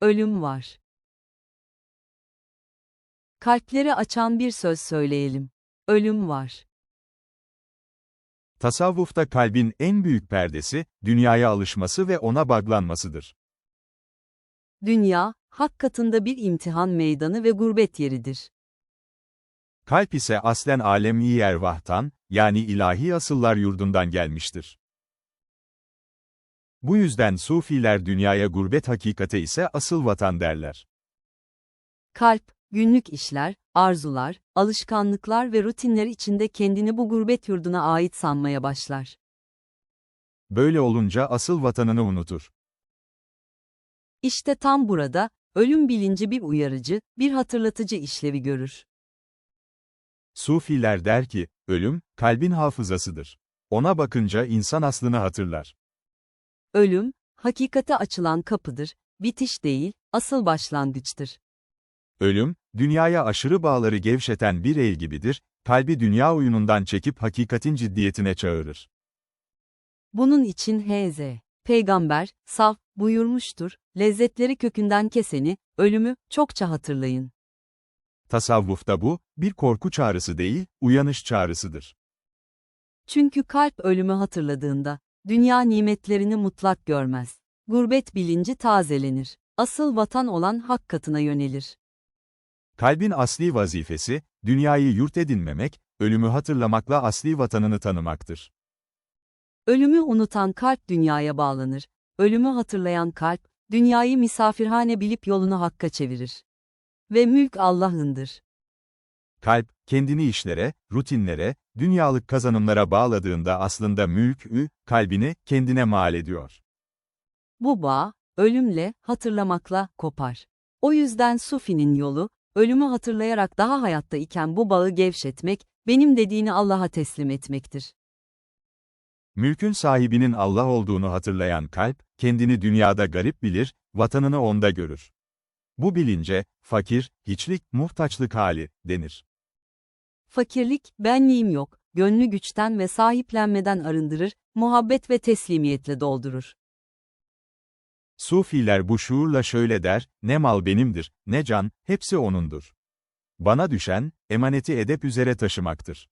ölüm var. Kalpleri açan bir söz söyleyelim. Ölüm var. Tasavvufta kalbin en büyük perdesi, dünyaya alışması ve ona bağlanmasıdır. Dünya, hak katında bir imtihan meydanı ve gurbet yeridir. Kalp ise aslen alemi ervahtan, yani ilahi asıllar yurdundan gelmiştir. Bu yüzden Sufiler dünyaya gurbet hakikate ise asıl vatan derler. Kalp, günlük işler, arzular, alışkanlıklar ve rutinler içinde kendini bu gurbet yurduna ait sanmaya başlar. Böyle olunca asıl vatanını unutur. İşte tam burada, ölüm bilinci bir uyarıcı, bir hatırlatıcı işlevi görür. Sufiler der ki, ölüm, kalbin hafızasıdır. Ona bakınca insan aslını hatırlar. Ölüm, hakikate açılan kapıdır, bitiş değil, asıl başlangıçtır. Ölüm, dünyaya aşırı bağları gevşeten bir el gibidir, kalbi dünya oyunundan çekip hakikatin ciddiyetine çağırır. Bunun için H.Z. Peygamber, saf, buyurmuştur, lezzetleri kökünden keseni, ölümü, çokça hatırlayın. Tasavvufta bu, bir korku çağrısı değil, uyanış çağrısıdır. Çünkü kalp ölümü hatırladığında, dünya nimetlerini mutlak görmez. Gurbet bilinci tazelenir. Asıl vatan olan hak katına yönelir. Kalbin asli vazifesi, dünyayı yurt edinmemek, ölümü hatırlamakla asli vatanını tanımaktır. Ölümü unutan kalp dünyaya bağlanır. Ölümü hatırlayan kalp, dünyayı misafirhane bilip yolunu hakka çevirir. Ve mülk Allah'ındır. Kalp, kendini işlere, rutinlere, dünyalık kazanımlara bağladığında aslında mülk-ü, kalbini, kendine mal ediyor. Bu bağ, ölümle, hatırlamakla, kopar. O yüzden Sufi'nin yolu, ölümü hatırlayarak daha hayatta iken bu bağı gevşetmek, benim dediğini Allah'a teslim etmektir. Mülkün sahibinin Allah olduğunu hatırlayan kalp, kendini dünyada garip bilir, vatanını onda görür. Bu bilince, fakir, hiçlik, muhtaçlık hali, denir. Fakirlik, benliğim yok, gönlü güçten ve sahiplenmeden arındırır, muhabbet ve teslimiyetle doldurur. Sufiler bu şuurla şöyle der, ne mal benimdir, ne can, hepsi O'nundur. Bana düşen, emaneti edep üzere taşımaktır.